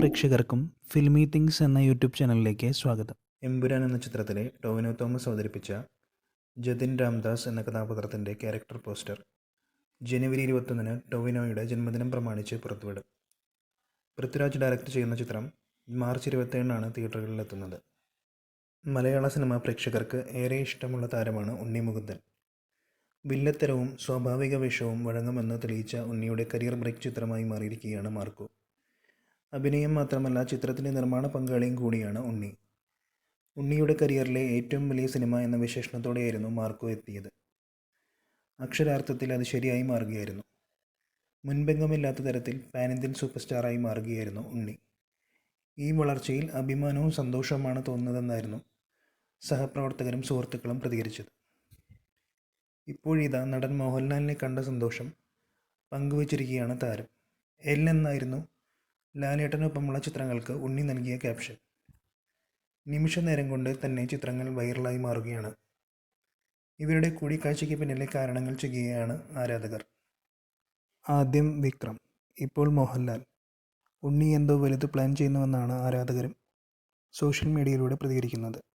പ്രേക്ഷകർക്കും filmy things എന്ന YouTube ചാനലിലേക്ക് സ്വാഗതം. എമ്പുരാൻ എന്ന ചിത്രത്തിലെ ടോവിനോ തോമസ് അവതരിപ്പിച്ച ജതിൻ രാംദാസ് എന്ന കഥാപാത്രത്തിന്റെ ക്യാരക്ടർ പോസ്റ്റർ ജനുവരി ഇരുപത്തൊന്നിന് ടോവിനോയുടെ ജന്മദിനം പ്രമാണിച്ച് പുറത്തുവിടും. പൃഥ്വിരാജ് ഡയറക്റ്റ് ചെയ്യുന്ന ചിത്രം മാർച്ച് ഇരുപത്തേഴിനാണ് തിയേറ്ററുകളിലെത്തുന്നത്. മലയാള സിനിമ പ്രേക്ഷകർക്ക് ഏറെ ഇഷ്ടമുള്ള താരമാണ് ഉണ്ണി മുകുന്ദൻ. വില്ലത്തരവും സ്വാഭാവിക വിഷവും വഴങ്ങുമെന്ന് തെളിയിച്ച ഉണ്ണിയുടെ കരിയർ ബ്രേക്ക് ചിത്രമായി മാറിയിരിക്കുകയാണ് മാർക്കോ. അഭിനയം മാത്രമല്ല ചിത്രത്തിന്റെ നിർമ്മാണ പങ്കാളിയും കൂടിയാണ് ഉണ്ണി. ഉണ്ണിയുടെ കരിയറിലെ ഏറ്റവും വലിയ സിനിമ എന്ന വിശേഷണത്തോടെയായിരുന്നു മാർക്കോ എത്തിയത്. അക്ഷരാർത്ഥത്തിൽ അത് ശരിയായി മാറുകയായിരുന്നു. മുൻപെങ്ങുമില്ലാത്ത തരത്തിൽ പാൻ ഇന്ത്യൻ സൂപ്പർ സ്റ്റാറായി മാറുകയായിരുന്നു ഉണ്ണി. ഈ വളർച്ചയിൽ അഭിമാനവും സന്തോഷവുമാണ് തോന്നുന്നതെന്നായിരുന്നു സഹപ്രവർത്തകരും സുഹൃത്തുക്കളും പ്രതികരിച്ചത്. ഇപ്പോഴിതാ നടൻ മോഹൻലാലിനെ കണ്ട സന്തോഷം പങ്കുവച്ചിരിക്കുകയാണ് താരം. എൽ എന്നായിരുന്നു ലാലേട്ടനൊപ്പമുള്ള ചിത്രങ്ങൾക്ക് ഉണ്ണി നൽകിയ ക്യാപ്ഷൻ. നിമിഷ നേരം കൊണ്ട് തന്നെ ചിത്രങ്ങൾ വൈറലായി മാറുകയാണ്. ഇവരുടെ കൂടിക്കാഴ്ചയ്ക്ക് പിന്നിലെ കാരണങ്ങൾ ചെയ്യുകയാണ് ആരാധകർ. ആദ്യം വിക്രം ഇപ്പോൾ മോഹൻലാൽ. ഉണ്ണി എന്തോ വലുത് പ്ലാൻ ചെയ്യുന്നുവെന്നാണ് ആരാധകരും സോഷ്യൽ മീഡിയയിലൂടെ പ്രതികരിക്കുന്നത്.